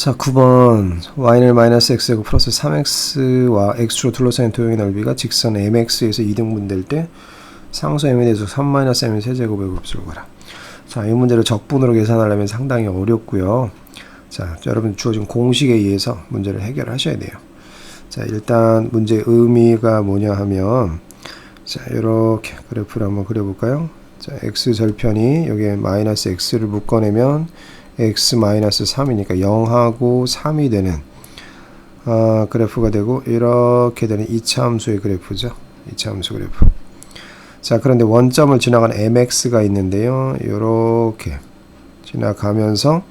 자, 9번 y는 마이너스 x고 플러스 3x와 x로 둘러싸인 도형의 넓이가 직선 mx에서 2등분 될 때 상수 m에 대해서 3 마이너스 m의 세제곱의 곱수를 구하라. 자, 이 문제를 적분으로 계산하려면 상당히 어렵고요. 자, 여러분 주어진 공식에 의해서 문제를 해결하셔야 돼요. 자, 일단 문제의 의미가 뭐냐 하면 자, 이렇게 그래프를 한번 그려볼까요? 자, x 절편이 여기에 마이너스 x를 묶어내면 x 마이너스 3이니까 0하고 3이 되는 아, 그래프가 되고 이렇게 되는 이차 함수의 그래프죠. 이차 함수 그래프. 자, 그런데 원점을 지나가는 mx가 있는데요. 이렇게 지나가면서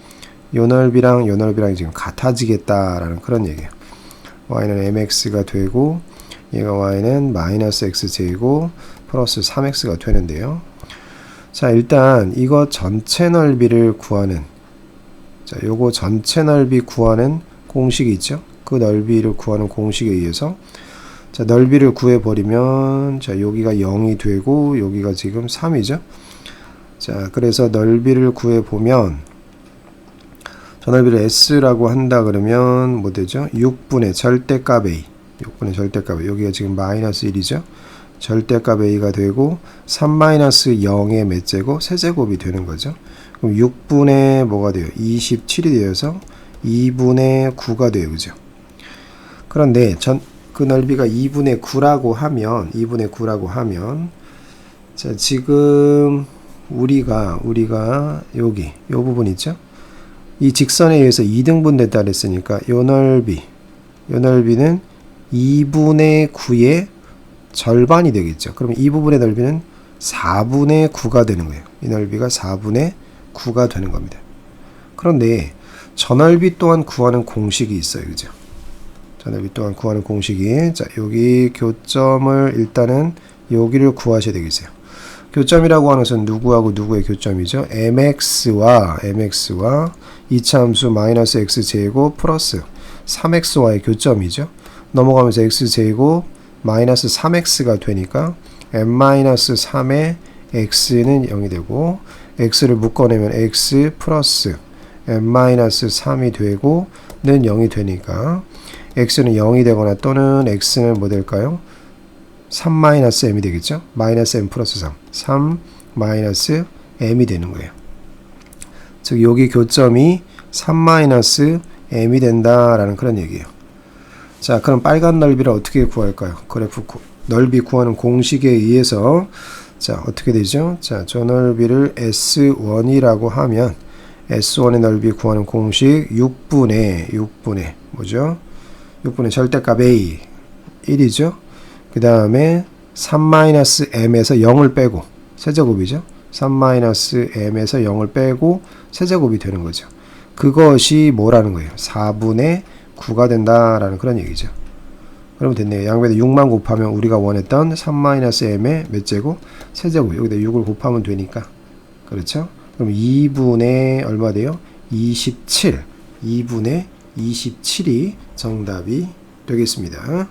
요 넓이랑 요 넓이랑 지금 같아지겠다라는 그런 얘기예요. y는 mx가 되고 얘가 y는 마이너스 x제곱 플러스 3x가 되는데요. 자, 일단 이거 전체 넓이를 구하는 자, 요거 전체 넓이 구하는 공식이 있죠. 그 넓이를 구하는 공식에 의해서 자, 넓이를 구해 버리면 자, 여기가 0이 되고 여기가 지금 3이죠. 자, 그래서 넓이를 구해 보면 저 넓이를 s라고 한다 그러면 뭐 되죠? 6분의 절대값 a 6분의 절대값 a 여기가 지금 마이너스 1이죠. 절대값 a가 되고 3 마이너스 0의 몇 제곱? 세제곱이 되는 거죠. 그럼 6분의 뭐가 돼요? 27이 되어서 2분의 9가 돼요. 그죠? 그런데 전 그 넓이가 2분의 9라고 하면 2분의 9라고 하면 자, 지금 우리가 우리가 여기 요 부분 있죠? 이 직선에 의해서 2등분 됐다 그랬으니까 요 넓이 요 넓이는 2분의 9의 절반이 되겠죠. 그럼 이 부분의 넓이는 4분의 9가 되는 거예요. 이 넓이가 4분의 9 가 되는 겁니다. 그런데 저 넓이 또한 구하는 공식이 있어요. 그죠? 저 넓이 또한 구하는 공식이 자, 여기 교점을 일단은 여기를 구하셔야 되겠어요. 교점이라고 하는 것은 누구하고 누구의 교점이죠? mx와 mx와 이차함수 마이너스 x 제곱 플러스 3x와의 교점이죠. 넘어가면서 x 제곱 마이너스 3x가 되니까 m 마이너스 3의 x는 0이 되고 x를 묶어내면 x 플러스 마이너스 3이 되고 는 0이 되니까 x는 0이 되거나 또는 x는 뭐 될까요? 3 마이너스 m이 되겠죠? 마이너스 m 플러스 3 3 마이너스 m이 되는 거예요. 즉 여기 교점이 3 마이너스 m이 된다라는 그런 얘기예요. 자, 그럼 빨간 넓이를 어떻게 구할까요? 그래프 구, 넓이 구하는 공식에 의해서 자, 어떻게 되죠? 자, 저 넓이를 S1이라고 하면 S1의 넓이 구하는 공식 6분의 6분의 뭐죠? 6분의 절대값 A 1이죠. 그 다음에 3-m에서 0을 빼고 세제곱이죠. 3-m에서 0을 빼고 세제곱이 되는 거죠. 그것이 뭐라는 거예요? 4분의 9가 된다라는 그런 얘기죠. 그러면 됐네요. 양배에 6만 곱하면 우리가 원했던 3-m의 몇 제곱? 세제곱. 여기다 6을 곱하면 되니까. 그렇죠? 그럼 2분의 얼마 돼요? 27. 2분의 27이 정답이 되겠습니다.